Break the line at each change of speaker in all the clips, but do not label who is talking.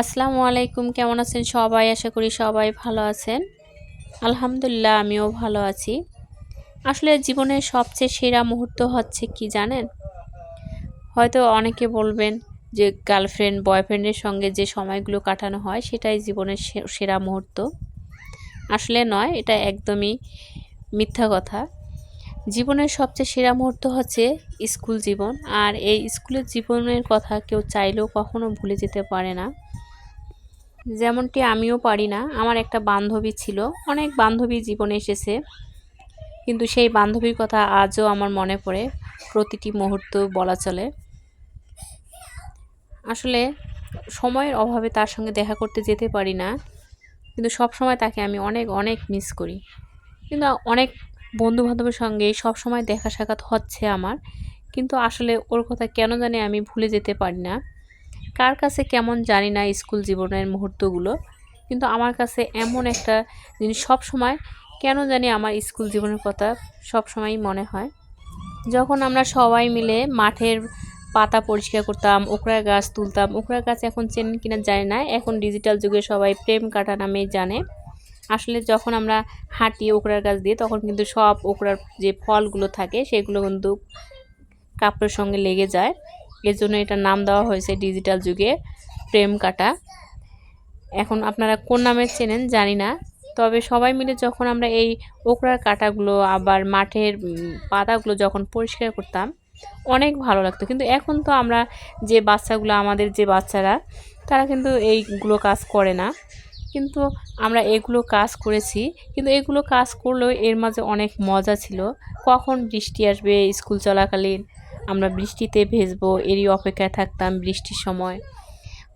আসসালামু আলাইকুম, কেমন আছেন সবাই? আশা করি সবাই ভালো আছেন। আলহামদুলিল্লাহ, আমিও ভালো আছি। আসলে জীবনের সবচেয়ে সেরা মুহূর্ত হচ্ছে কি জানেন? হয়তো অনেকে বলবেন যে গার্লফ্রেন্ড, বয়ফ্রেন্ডের সঙ্গে যে সময়গুলো কাটানো হয়, সেটাই জীবনের সেরা মুহূর্ত। আসলে নয়, এটা একদমই মিথ্যা কথা। জীবনের সবচেয়ে সেরা মুহূর্ত হচ্ছে স্কুল জীবন, আর এই স্কুলের জীবনের কথা কেউ চাইলেও কখনো ভুলে যেতে পারে না। যেমনটি আমিও পারি না, আমার একটা বান্ধবী ছিল, অনেক বান্ধবী জীবনে এসেছে। কিন্তু সেই বান্ধবীর কথা আজও আমার মনে পড়ে, প্রতিটি মুহূর্ত বলা চলে। আসলে সময়ের অভাবে তার সঙ্গে দেখা করতে যেতে পারি না, কিন্তু সব সময় তাকে আমি অনেক অনেক মিস করি। কিন্তু অনেক বন্ধু বান্ধবের সঙ্গে সব সময় দেখা সাক্ষাৎ হচ্ছে আমার, কিন্তু আসলে ওর কথা কেন জানি আমি ভুলে যেতে পারি না। কার কাছে কেমন জানি না স্কুল জীবনের মুহূর্তগুলো, কিন্তু আমার কাছে এমন একটা জিনিস সব সময় কেন জানি আমার স্কুল জীবনের কথা সব সময়ই মনে হয়। যখন আমরা সবাই মিলে মাঠের পাতা পরিষ্কার করতাম, ওকরা গাছ তুলতাম, ওকরা গাছ এখন চেনেন কিনা জানি না, এখন ডিজিটাল যুগে সবাই প্রেম কাটা নামেই জানে। আসলে যখন আমরা হাঁটি ওকরার গাছ দিয়ে, তখন কিন্তু সব ওকরার যে ফলগুলো থাকে, সেগুলো কিন্তু কাপড়ের সঙ্গে লেগে যায়। এর জন্য এটার নাম দেওয়া হয়েছে ডিজিটাল যুগে প্রেম কাটা। এখন আপনারা কোন নামে চেনেন জানি না। তবে সবাই মিলে যখন আমরা এই ওকরার কাটাগুলো আবার মাঠের পাতাগুলো যখন পরিষ্কার করতাম, অনেক ভালো লাগতো। কিন্তু এখন তো আমরা যে বাচ্চাগুলো, আমাদের যে বাচ্চারা, তারা কিন্তু এইগুলো কাজ করে না। কিন্তু আমরা এগুলো কাজ করেছি। কিন্তু এগুলো কাজ করলেও এর মাঝে অনেক মজা ছিল। কখন বৃষ্টি আসবে, স্কুল চলাকালীন আমরা বৃষ্টিতে ভেজবো, এরই অপেক্ষায় থাকতাম বৃষ্টির সময়।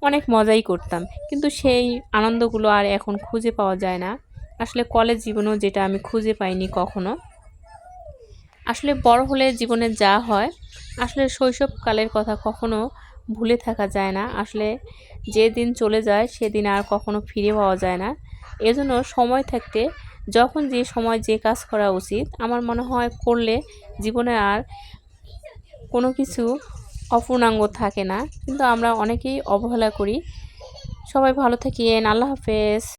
অনেক মজাই করতাম, কিন্তু সেই আনন্দগুলো আর এখন খুঁজে পাওয়া যায় না। আসলে কলেজ জীবনেও যেটা আমি খুঁজে পাইনি কখনো। আসলে বড় হলে জীবনে যা হয়, আসলে শৈশবকালের কথা কখনো ভুলে থাকা যায় না। আসলে যে দিন চলে যায়, সেদিন আর কখনো ফিরে পাওয়া যায় না। এজন্য সময় থাকতে যখন যে সময় যে কাজ করা উচিত, আমার মনে হয় করলে জীবনে আর কোনো কিছু অপূর্ণাঙ্গ থাকে না। কিন্তু আমরা অনেকেই অবহেলা করি। সবাই ভালো থাকিয়েন। আল্লাহ হাফেজ।